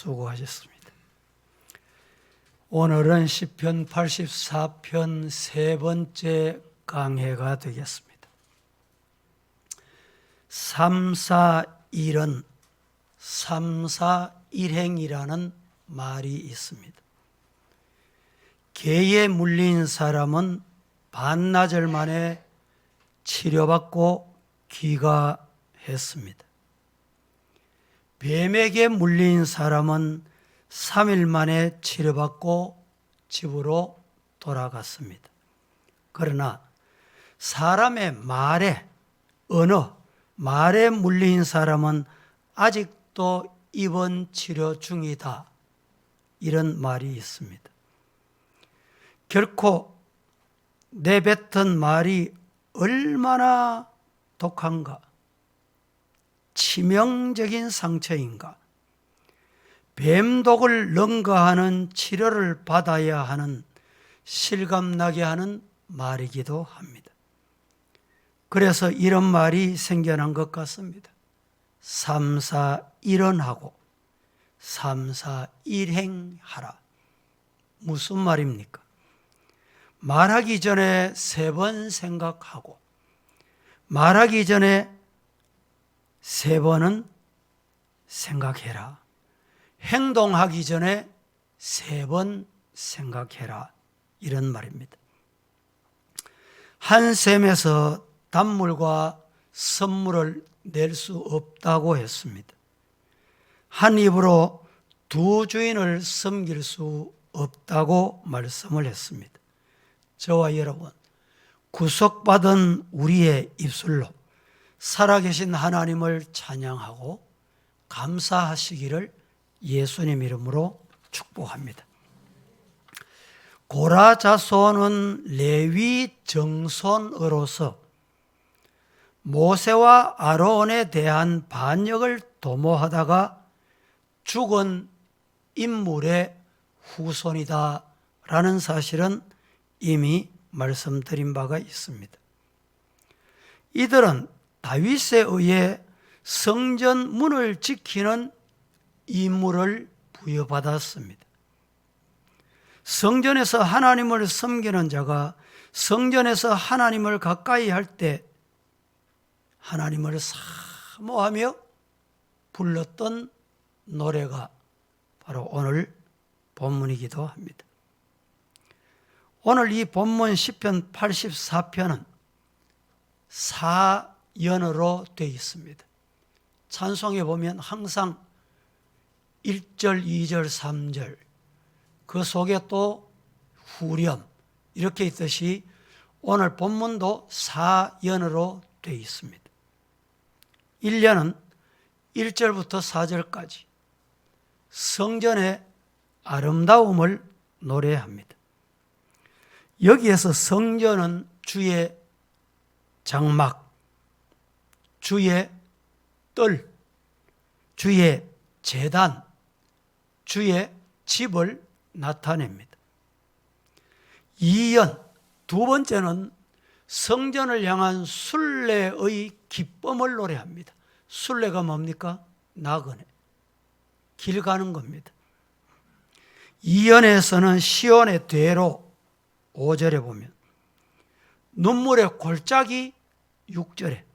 수고하셨습니다. 오늘은 시편 84편 세 번째 강해가 되겠습니다. 3, 4, 1은 3, 4, 1행이라는 말이 있습니다. 개에 물린 사람은 반나절 만에 치료받고 귀가했습니다. 뱀에게 물린 사람은 3일 만에 치료받고 집으로 돌아갔습니다. 그러나 사람의 말에 언어, 말에 물린 사람은 아직도 입원 치료 중이다. 이런 말이 있습니다. 결코 내뱉은 말이 얼마나 독한가, 치명적인 상처인가, 뱀독을 능가하는 치료를 받아야 하는 실감나게 하는 말이기도 합니다. 그래서 이런 말이 생겨난 것 같습니다. 3, 4, 일어나고 3, 4, 일행하라. 무슨 말입니까? 말하기 전에 세 번 생각하고 말하기 전에 세 번은 생각해라. 행동하기 전에 세 번 생각해라. 이런 말입니다. 한 셈에서 단물과 선물을 낼 수 없다고 했습니다. 한 입으로 두 주인을 섬길 수 없다고 말씀을 했습니다. 저와 여러분, 구속받은 우리의 입술로 살아계신 하나님을 찬양하고 감사하시기를 예수님 이름으로 축복합니다. 고라 자손은 레위 정손으로서 모세와 아론에 대한 반역을 도모하다가 죽은 인물의 후손이다 라는 사실은 이미 말씀드린 바가 있습니다. 이들은 다윗에 의해 성전 문을 지키는 임무를 부여받았습니다. 성전에서 하나님을 섬기는 자가 성전에서 하나님을 가까이 할 때 하나님을 사모하며 불렀던 노래가 바로 오늘 본문이기도 합니다. 오늘 이 본문 10편 84편은 사 연으로 되어 있습니다. 찬송에 보면 항상 1절, 2절, 3절 그 속에 또 후렴 이렇게 있듯이 오늘 본문도 사연으로 되어 있습니다. 1년은 1절부터 4절까지 성전의 아름다움을 노래합니다. 여기에서 성전은 주의 장막, 주의 뜰, 주의 재단, 주의 집을 나타냅니다. 이연, 두 번째는 성전을 향한 순례의 기쁨을 노래합니다. 순례가 뭡니까? 나그네. 길 가는 겁니다. 이연에서는 시온의 대로 5절에 보면 눈물의 골짜기 6절에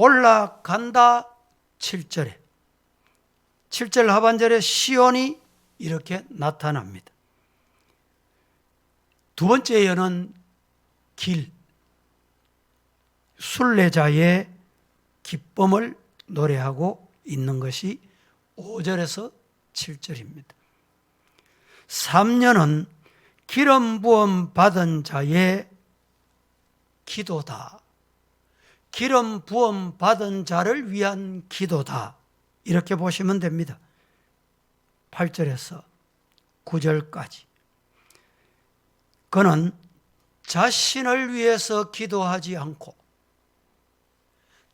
올라간다 7절에 7절 하반절에 시온이 이렇게 나타납니다. 두 번째 예는 길, 순례자의 기쁨을 노래하고 있는 것이 5절에서 7절입니다. 3년은 기름 부음 받은 자의 기도다. 기름 부음 받은 자를 위한 기도다. 이렇게 보시면 됩니다. 8절에서 9절까지. 그는 자신을 위해서 기도하지 않고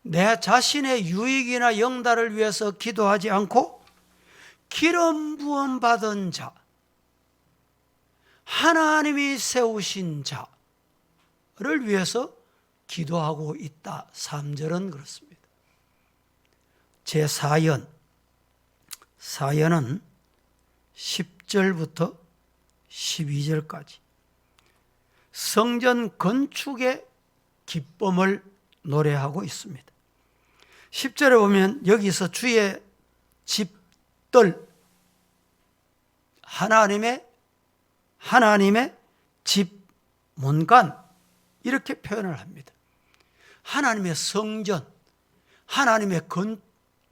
내 자신의 유익이나 영달을 위해서 기도하지 않고 기름 부음 받은 자, 하나님이 세우신 자를 위해서 기도하고 있다. 3절은 그렇습니다. 제4연 사연은 10절부터 12절까지 성전 건축의 기쁨을 노래하고 있습니다. 10절에 보면 여기서 주의 집들 하나님의 하나님의 집 문간 이렇게 표현을 합니다. 하나님의 성전, 하나님의 건,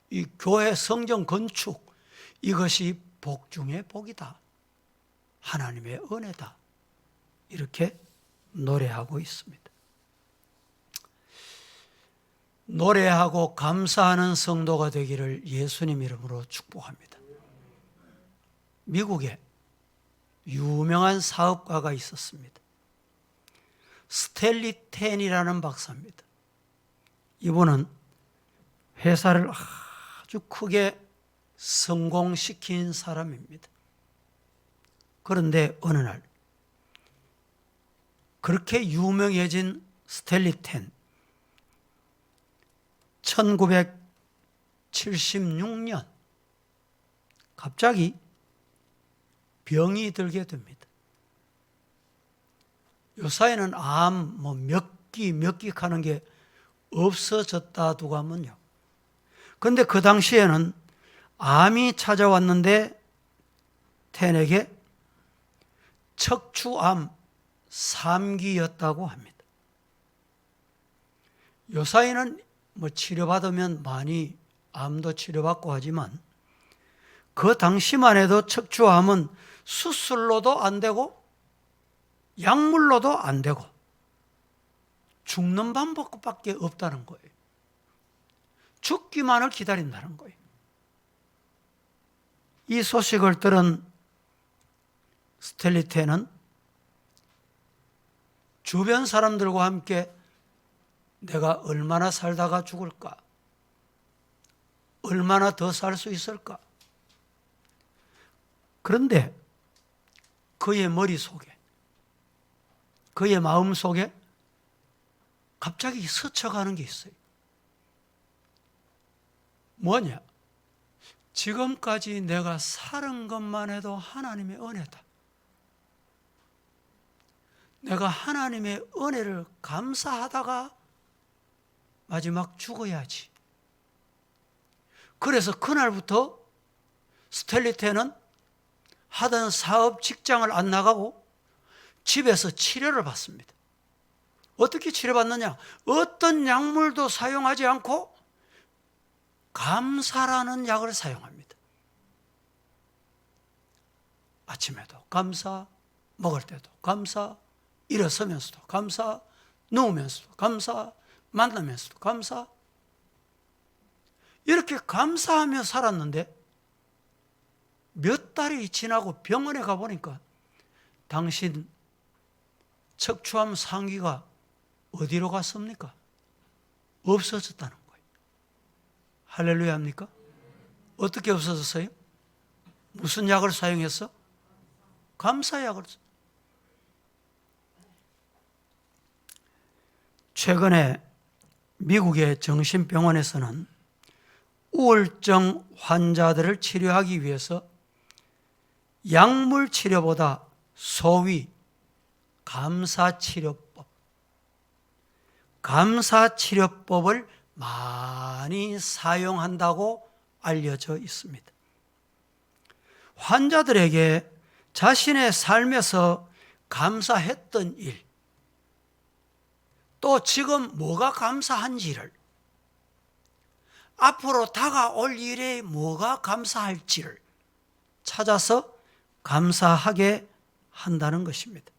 이 교회 성전 건축 이것이 복 중의 복이다. 하나님의 은혜다. 이렇게 노래하고 있습니다. 노래하고 감사하는 성도가 되기를 예수님 이름으로 축복합니다. 미국에 유명한 사업가가 있었습니다. 스텔리 텐이라는 박사입니다. 이분은 회사를 아주 크게 성공시킨 사람입니다. 그런데 어느 날 그렇게 유명해진 스텔리 텐 1976년 갑자기 병이 들게 됩니다. 요사이는 암, 뭐 몇기, 몇기 하는 게 없어졌다 두고 하면요. 근데 그 당시에는 암이 찾아왔는데 텐에게 척추암 3기였다고 합니다. 요사이는 뭐 치료받으면 많이 암도 치료받고 하지만 그 당시만 해도 척추암은 수술로도 안 되고 약물로도 안 되고 죽는 방법밖에 없다는 거예요. 죽기만을 기다린다는 거예요. 이 소식을 들은 스텔리테는 주변 사람들과 함께 내가 얼마나 살다가 죽을까? 얼마나 더 살 수 있을까? 그런데 그의 머릿속에, 그의 마음속에 갑자기 스쳐가는 게 있어요. 뭐냐? 지금까지 내가 살은 것만 해도 하나님의 은혜다. 내가 하나님의 은혜를 감사하다가 마지막 죽어야지. 그래서 그날부터 스텔리테는 하던 사업 직장을 안 나가고 집에서 치료를 받습니다. 어떻게 치료받느냐? 어떤 약물도 사용하지 않고 감사라는 약을 사용합니다. 아침에도 감사, 먹을 때도 감사, 일어서면서도 감사, 누우면서도 감사, 만나면서도 감사. 이렇게 감사하며 살았는데 몇 달이 지나고 병원에 가보니까 당신 척추암 상기가 어디로 갔습니까? 없어졌다는 거예요. 할렐루야 합니까? 어떻게 없어졌어요? 무슨 약을 사용했어? 감사약을. 최근에 미국의 정신병원에서는 우울증 환자들을 치료하기 위해서 약물 치료보다 소위 감사 치료법, 감사치료법을 많이 사용한다고 알려져 있습니다. 환자들에게 자신의 삶에서 감사했던 일, 또 지금 뭐가 감사한지를 앞으로 다가올 일에 뭐가 감사할지를 찾아서 감사하게 한다는 것입니다.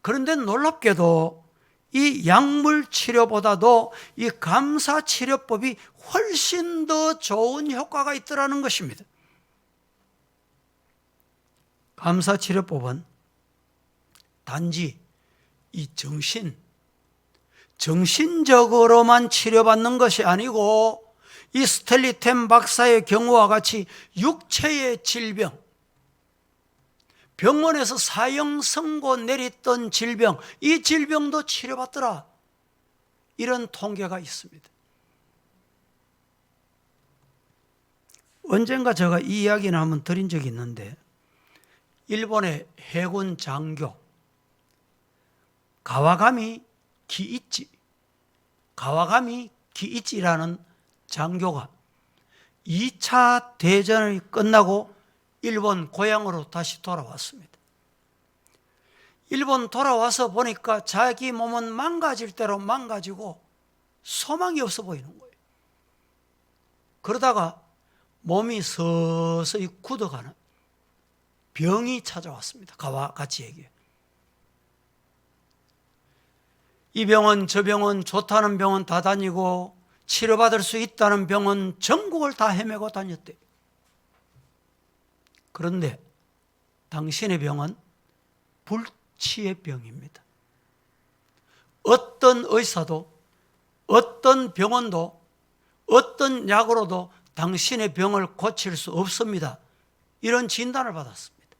그런데 놀랍게도 이 약물 치료보다도 이 감사 치료법이 훨씬 더 좋은 효과가 있더라는 것입니다. 감사 치료법은 단지 이 정신, 정신적으로만 치료받는 것이 아니고 이 스텔리템 박사의 경우와 같이 육체의 질병, 병원에서 사형 선고 내렸던 질병, 이 질병도 치료받더라. 이런 통계가 있습니다. 언젠가 제가 이 이야기는 한번 드린 적이 있는데 일본의 해군 장교 가와가미 기이치 가와가미 기이치라는 장교가 2차 대전이 끝나고 일본 고향으로 다시 돌아왔습니다. 일본 돌아와서 보니까 자기 몸은 망가질 대로 망가지고 소망이 없어 보이는 거예요. 그러다가 몸이 서서히 굳어가는 병이 찾아왔습니다. 가와 같이 얘기해. 이 병은 저 병은 좋다는 병은 다 다니고 치료받을 수 있다는 병은 전국을 다 헤매고 다녔대. 그런데 당신의 병은 불치의 병입니다. 어떤 의사도 어떤 병원도 어떤 약으로도 당신의 병을 고칠 수 없습니다. 이런 진단을 받았습니다.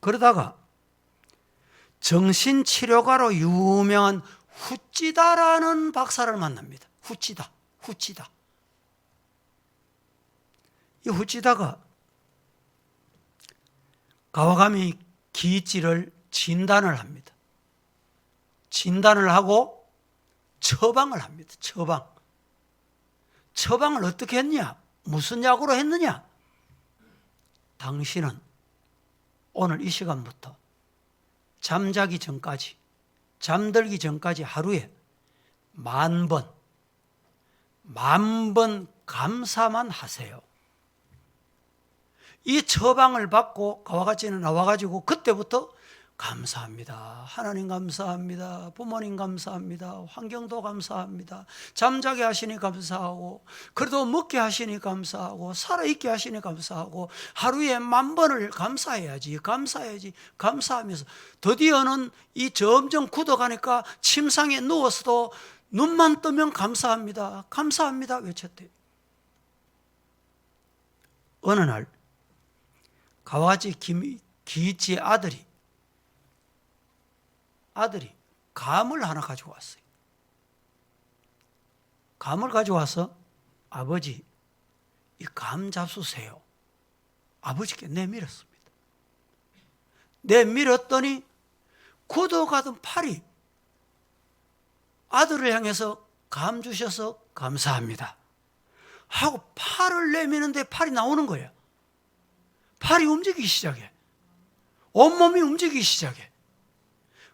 그러다가 정신치료가로 유명한 후찌다라는 박사를 만납니다. 후찌다, 후찌다. 이 후찌다가 가와가미 기지를 진단을 합니다. 진단을 하고 처방을 합니다. 처방. 처방을 어떻게 했냐? 무슨 약으로 했느냐? 당신은 오늘 이 시간부터 잠자기 전까지, 잠들기 전까지 하루에 만 번, 만 번 감사만 하세요. 이 처방을 받고 가와 같이는 나와가지고 그때부터 감사합니다. 하나님 감사합니다. 부모님 감사합니다. 환경도 감사합니다. 잠자게 하시니 감사하고, 그래도 먹게 하시니 감사하고, 살아있게 하시니 감사하고, 하루에 만 번을 감사해야지, 감사해야지, 감사하면서, 드디어는 이 점점 굳어가니까 침상에 누워서도 눈만 뜨면 감사합니다. 감사합니다. 외쳤대요. 어느 날, 가와지 기이치의 아들이 아들이 감을 하나 가지고 왔어요. 감을 가져와서 아버지 이 감 잡수세요. 아버지께 내밀었습니다. 내밀었더니 굳어가던 팔이 아들을 향해서 감 주셔서 감사합니다. 하고 팔을 내미는데 팔이 나오는 거예요. 팔이 움직이기 시작해. 온몸이 움직이기 시작해.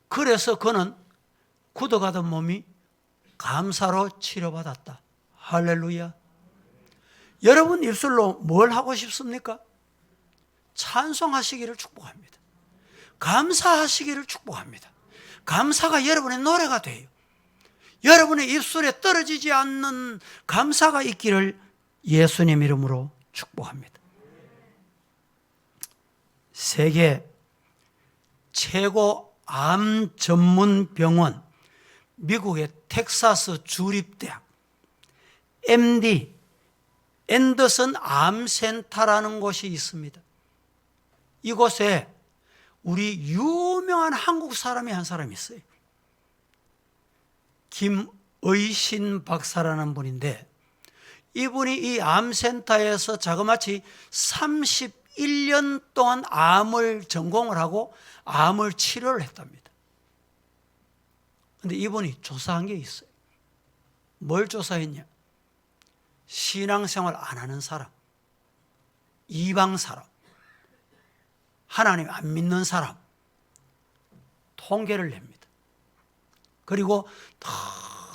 그래서 그는 굳어가던 몸이 감사로 치료받았다. 할렐루야. 여러분 입술로 뭘 하고 싶습니까? 찬송하시기를 축복합니다. 감사하시기를 축복합니다. 감사가 여러분의 노래가 돼요. 여러분의 입술에 떨어지지 않는 감사가 있기를 예수님 이름으로 축복합니다. 세계 최고 암 전문 병원, 미국의 텍사스 주립대학, MD, 앤더슨 암센터라는 곳이 있습니다. 이곳에 우리 유명한 한국 사람이 한 사람이 있어요. 김의신 박사라는 분인데, 이분이 이 암센터에서 자그마치 31년 동안 암을 전공을 하고 암을 치료를 했답니다. 근데 이분이 조사한 게 있어요. 뭘 조사했냐? 신앙생활 안 하는 사람, 이방 사람, 하나님 안 믿는 사람, 통계를 냅니다. 그리고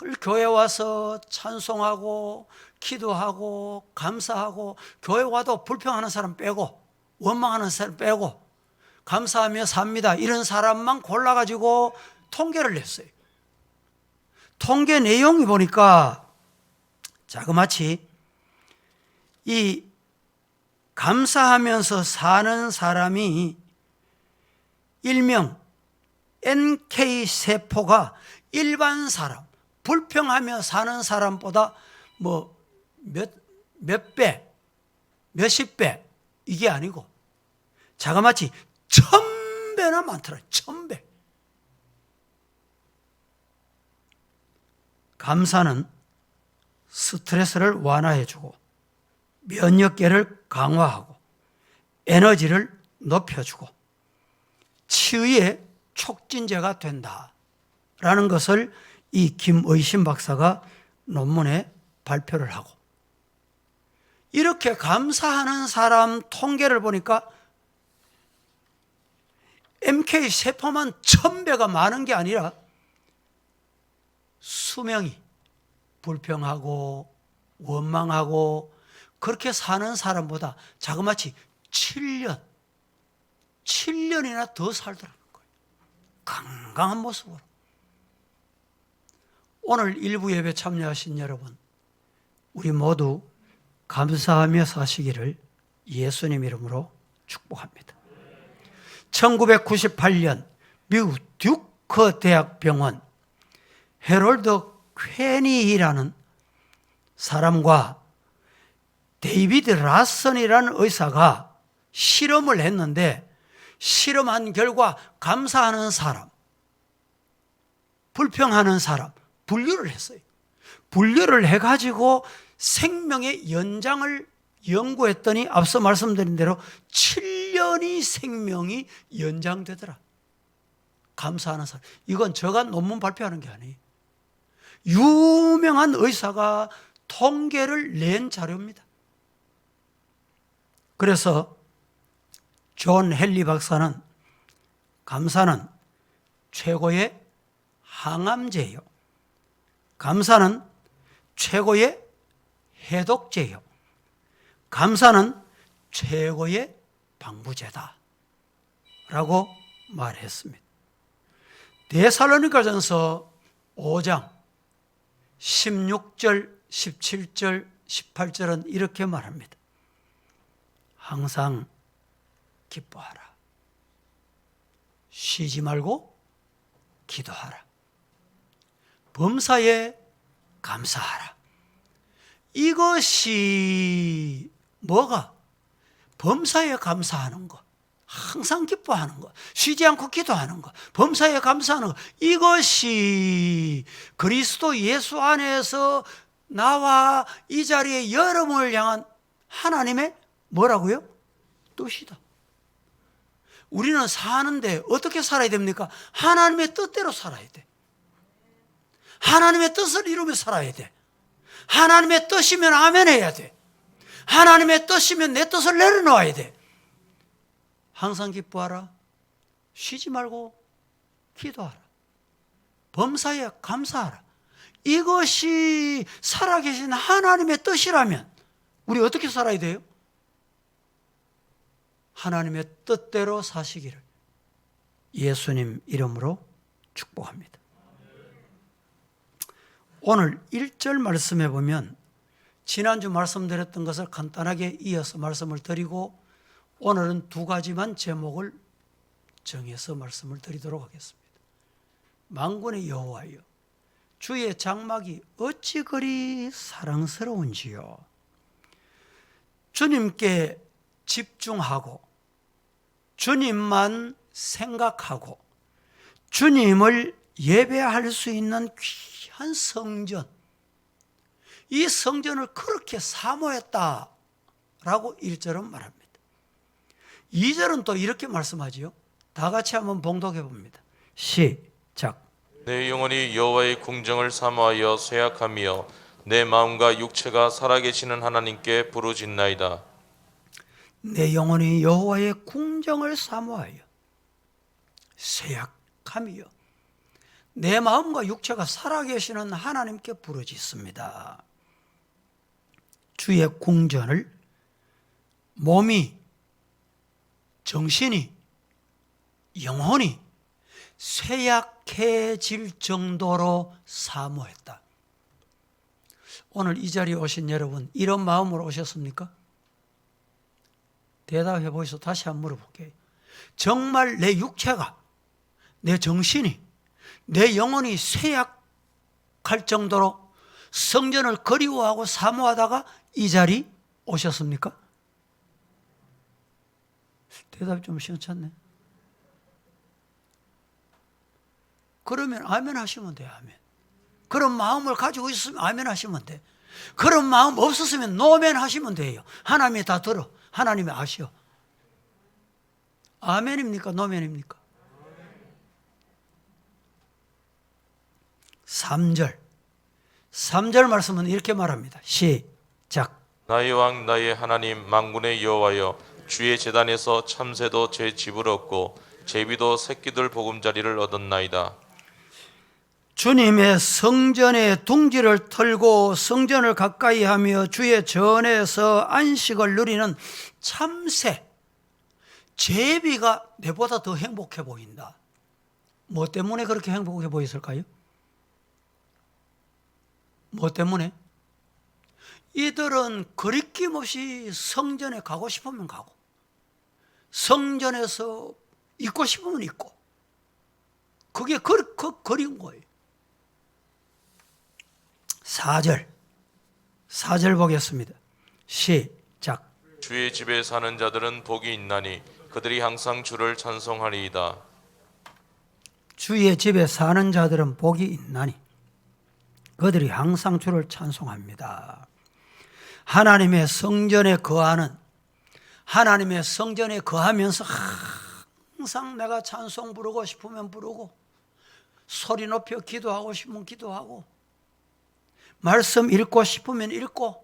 늘 교회 와서 찬송하고, 기도하고, 감사하고, 교회 와도 불평하는 사람 빼고, 원망하는 사람 빼고, 감사하며 삽니다. 이런 사람만 골라가지고 통계를 냈어요. 통계 내용이 보니까 자그마치 이 감사하면서 사는 사람이 일명 NK 세포가 일반 사람, 불평하며 사는 사람보다 뭐 몇, 몇 배, 몇십 배, 이게 아니고, 자그마치 천 배나 많더라. 천 배. 감사는 스트레스를 완화해주고 면역계를 강화하고 에너지를 높여주고 치유의 촉진제가 된다라는 것을 이 김의신 박사가 논문에 발표를 하고 이렇게 감사하는 사람 통계를 보니까 MK 세포만 천 배가 많은 게 아니라 수명이 불평하고 원망하고 그렇게 사는 사람보다 자그마치 7년, 7년이나 더 살더라는 거예요. 건강한 모습으로. 오늘 일부 예배 참여하신 여러분, 우리 모두 감사하며 사시기를 예수님 이름으로 축복합니다. 1998년 미국 듀커 대학 병원 헤롤드 퀘니라는 사람과 데이비드 라슨이라는 의사가 실험을 했는데 실험한 결과 감사하는 사람, 불평하는 사람 분류를 했어요. 분류를 해가지고 생명의 연장을 연구했더니 앞서 말씀드린 대로 7년이 생명이 연장되더라. 감사하는 사람. 이건 저가 논문 발표하는 게 아니에요. 유명한 의사가 통계를 낸 자료입니다. 그래서 존 헨리 박사는 감사는 최고의 항암제요. 감사는 최고의 해독제요. 감사는 최고의 방부제다. 라고 말했습니다. 데살로니가전서 5장 16절, 17절, 18절은 이렇게 말합니다. 항상 기뻐하라. 쉬지 말고 기도하라. 범사에 감사하라. 이것이 뭐가? 범사에 감사하는 것. 항상 기뻐하는 것, 쉬지 않고 기도하는 것, 범사에 감사하는 것, 이것이 그리스도 예수 안에서 나와 이 자리에 여러분을 향한 하나님의 뭐라고요? 뜻이다. 우리는 사는데 어떻게 살아야 됩니까? 하나님의 뜻대로 살아야 돼. 하나님의 뜻을 이루며 살아야 돼. 하나님의 뜻이면 아멘 해야 돼. 하나님의 뜻이면 내 뜻을 내려놓아야 돼. 항상 기뻐하라. 쉬지 말고 기도하라. 범사에 감사하라. 이것이 살아계신 하나님의 뜻이라면 우리 어떻게 살아야 돼요? 하나님의 뜻대로 사시기를 예수님 이름으로 축복합니다. 오늘 1절 말씀에 보면 지난주 말씀드렸던 것을 간단하게 이어서 말씀을 드리고 오늘은 두 가지만 제목을 정해서 말씀을 드리도록 하겠습니다. 망군의 여호와여 주의 장막이 어찌 그리 사랑스러운지요. 주님께 집중하고 주님만 생각하고 주님을 예배할 수 있는 귀한 성전 이 성전을 그렇게 사모했다라고 1절은 말합니다. 2절은 또 이렇게 말씀하지요. 다 같이 한번 봉독해 봅니다. 시작. 내 영혼이 여호와의 궁정을 사모하여 쇠약하며 내 마음과 육체가 살아계시는 하나님께 부르짖나이다. 내 영혼이 여호와의 궁정을 사모하여 쇠약하며 내 마음과 육체가 살아계시는 하나님께 부르짖습니다. 주의 궁전을 몸이 정신이 영혼이 쇠약해질 정도로 사모했다. 오늘 이 자리에 오신 여러분 이런 마음으로 오셨습니까? 대답해 보시소. 다시 한번 물어볼게요. 정말 내 육체가, 내 정신이, 내 영혼이 쇠약할 정도로 성전을 그리워하고 사모하다가 이 자리 오셨습니까? 대답이 좀 시원찮네. 그러면 아멘 하시면 돼요, 아멘. 그런 마음을 가지고 있으면 아멘 하시면 돼. 그런 마음 없었으면 노멘 하시면 돼요. 하나님이 다 들어. 하나님이 아시오. 아멘입니까? 노멘입니까? 3절. 3절 말씀은 이렇게 말합니다. 시 작. 나의 왕 나의 하나님 만군의 여호와여 주의 재단에서 참새도 제 집을 얻고 제비도 새끼들 보금자리를 얻었나이다. 주님의 성전의 둥지를 털고 성전을 가까이 하며 주의 전에서 안식을 누리는 참새, 제비가 내보다 더 행복해 보인다. 뭐 때문에 그렇게 행복해 보였을까요? 뭐 때문에? 이들은 거리낌 없이 성전에 가고 싶으면 가고, 성전에서 있고 싶으면 있고, 그게 그, 그, 거리인 거예요. 4절. 4절 보겠습니다. 시작. 주의 집에 사는 자들은 복이 있나니 그들이 항상 주를 찬송하리이다. 주의 집에 사는 자들은 복이 있나니 그들이 항상 주를 찬송합니다. 하나님의 성전에 거하는 하나님의 성전에 거하면서 항상 내가 찬송 부르고 싶으면 부르고 소리 높여 기도하고 싶으면 기도하고 말씀 읽고 싶으면 읽고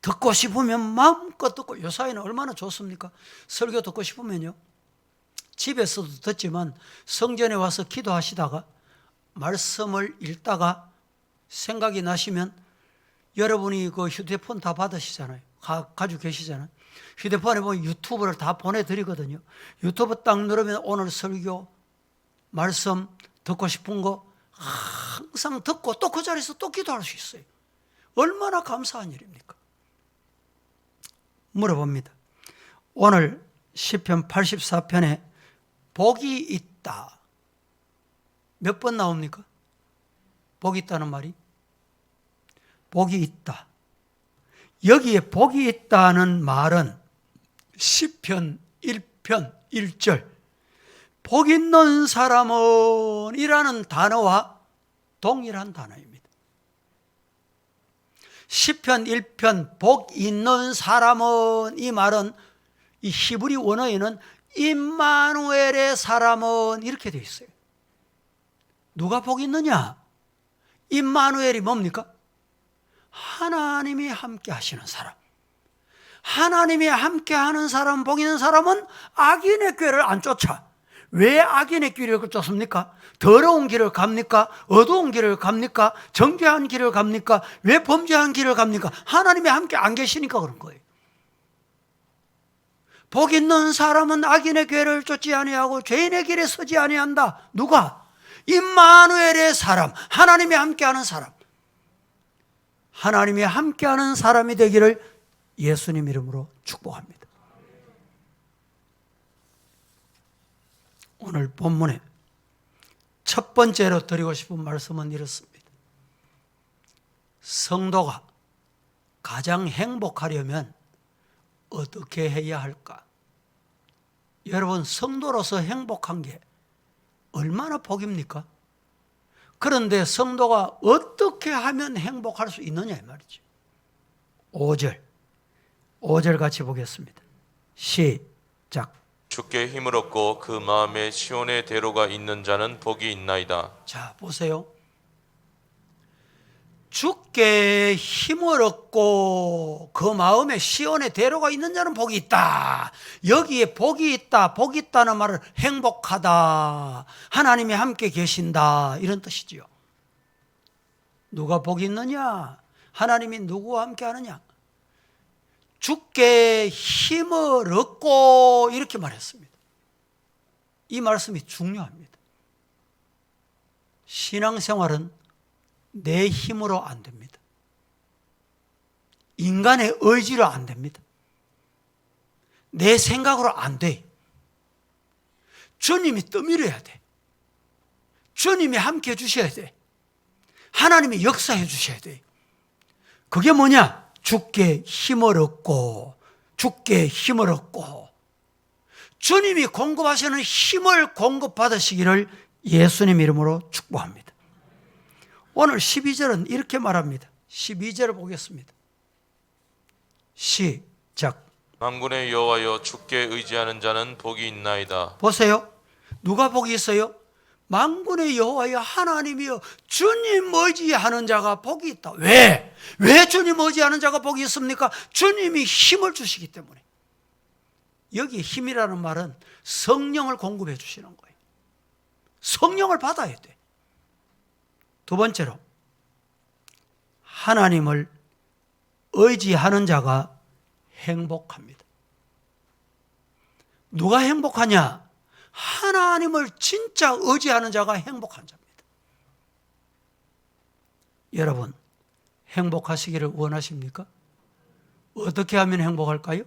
듣고 싶으면 마음껏 듣고 요 사이는 얼마나 좋습니까? 설교 듣고 싶으면요. 집에서도 듣지만 성전에 와서 기도하시다가 말씀을 읽다가 생각이 나시면 여러분이 그 휴대폰 다 받으시잖아요. 가, 가지고 계시잖아요. 휴대폰에 보면 유튜브를 다 보내드리거든요. 유튜브 딱 누르면 오늘 설교, 말씀 듣고 싶은 거 항상 듣고 또 그 자리에서 또 기도할 수 있어요. 얼마나 감사한 일입니까? 물어봅니다. 오늘 시편 84편에 복이 있다. 몇 번 나옵니까? 복이 있다는 말이? 복이 있다. 여기에 복이 있다는 말은 시편 1편 1절 복 있는 사람은 이라는 단어와 동일한 단어입니다. 시편 1편 복 있는 사람은 이 말은 이 히브리 원어에는 임마누엘의 사람은 이렇게 되어 있어요. 누가 복 있느냐? 임마누엘이 뭡니까? 하나님이 함께 하시는 사람. 하나님이 함께 하는 사람, 복 있는 사람은 악인의 꾀를 안 쫓아. 왜 악인의 길을 쫓습니까? 더러운 길을 갑니까? 어두운 길을 갑니까? 정죄한 길을 갑니까? 왜 범죄한 길을 갑니까? 하나님이 함께 안 계시니까 그런 거예요. 복 있는 사람은 악인의 궤를 쫓지 아니하고 죄인의 길에 서지 아니한다. 누가? 임마누엘의 사람, 하나님이 함께하는 사람. 하나님이 함께하는 사람이 되기를 예수님 이름으로 축복합니다. 오늘 본문에 첫 번째로 드리고 싶은 말씀은 이렇습니다. 성도가 가장 행복하려면 어떻게 해야 할까? 여러분, 성도로서 행복한 게 얼마나 복입니까? 그런데 성도가 어떻게 하면 행복할 수 있느냐 이 말이죠. 5절. 5절 같이 보겠습니다. 시작. 주께 힘을 얻고 그 마음에 시온의 대로가 있는 자는 복이 있나이다. 자, 보세요. 주께 힘을 얻고 그 마음에 시온의 대로가 있는 자는 복이 있다. 여기에 복이 있다. 복이 있다는 말은 행복하다. 하나님이 함께 계신다. 이런 뜻이지요. 누가 복이 있느냐? 하나님이 누구와 함께 하느냐? 주께 힘을 얻고 이렇게 말했습니다. 이 말씀이 중요합니다. 신앙생활은 내 힘으로 안 됩니다. 인간의 의지로 안 됩니다. 내 생각으로 안 돼. 주님이 떠밀어야 돼. 주님이 함께 해주셔야 돼. 하나님이 역사해 주셔야 돼. 그게 뭐냐? 주께 힘을 얻고, 주께 힘을 얻고, 주님이 공급하시는 힘을 공급받으시기를 예수님 이름으로 축복합니다. 오늘 12절은 이렇게 말합니다. 12절을 보겠습니다. 시작. 만군의 여호와여 주께 의지하는 자는 복이 있나이다. 보세요. 누가 복이 있어요? 만군의 여호와여 하나님이여 주님 의지하는 자가 복이 있다. 왜? 왜 주님 의지하는 자가 복이 있습니까? 주님이 힘을 주시기 때문에. 여기 힘이라는 말은 성령을 공급해 주시는 거예요. 성령을 받아야 돼. 두 번째로 하나님을 의지하는 자가 행복합니다. 누가 행복하냐? 하나님을 진짜 의지하는 자가 행복한 자입니다. 여러분, 행복하시기를 원하십니까? 어떻게 하면 행복할까요?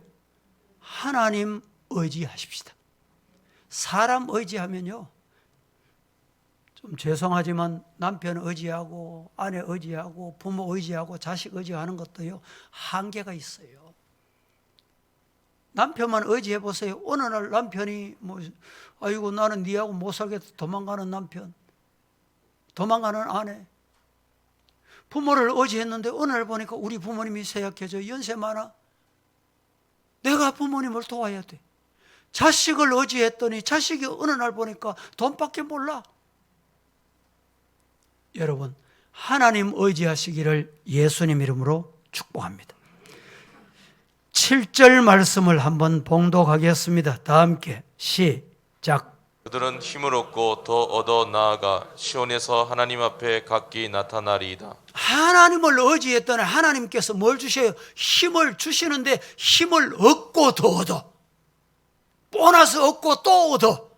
하나님 의지하십시다. 사람 의지하면요. 좀 죄송하지만 남편 의지하고 아내 의지하고 부모 의지하고 자식 의지하는 것도요. 한계가 있어요. 남편만 의지해 보세요. 어느 날 남편이 뭐 아이고 나는 니하고 못 살겠다 도망가는 남편, 도망가는 아내. 부모를 의지했는데 어느 날 보니까 우리 부모님이 세약해져 연세 많아. 내가 부모님을 도와야 돼. 자식을 의지했더니 자식이 어느 날 보니까 돈밖에 몰라. 여러분 하나님 의지하시기를 예수님 이름으로 축복합니다. 7절 말씀을 한번 봉독하겠습니다. 다 함께 시작. 그들은 힘을 얻고 더 얻어 나아가 시온에서 하나님 앞에 각기 나타나리이다. 하나님을 의지했더니 하나님께서 뭘 주셔요? 힘을 주시는데 힘을 얻고 더 얻어. 보너스 얻고 또 얻어.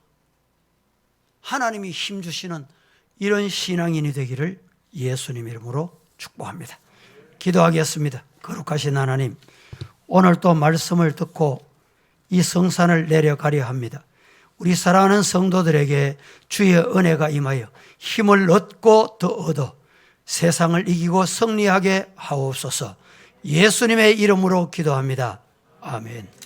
하나님이 힘 주시는 이런 신앙인이 되기를 예수님 이름으로 축복합니다. 기도하겠습니다. 거룩하신 하나님, 오늘 또 말씀을 듣고 이 성산을 내려가려 합니다. 우리 사랑하는 성도들에게 주의 은혜가 임하여 힘을 얻고 더 얻어 세상을 이기고 승리하게 하옵소서. 예수님의 이름으로 기도합니다. 아멘.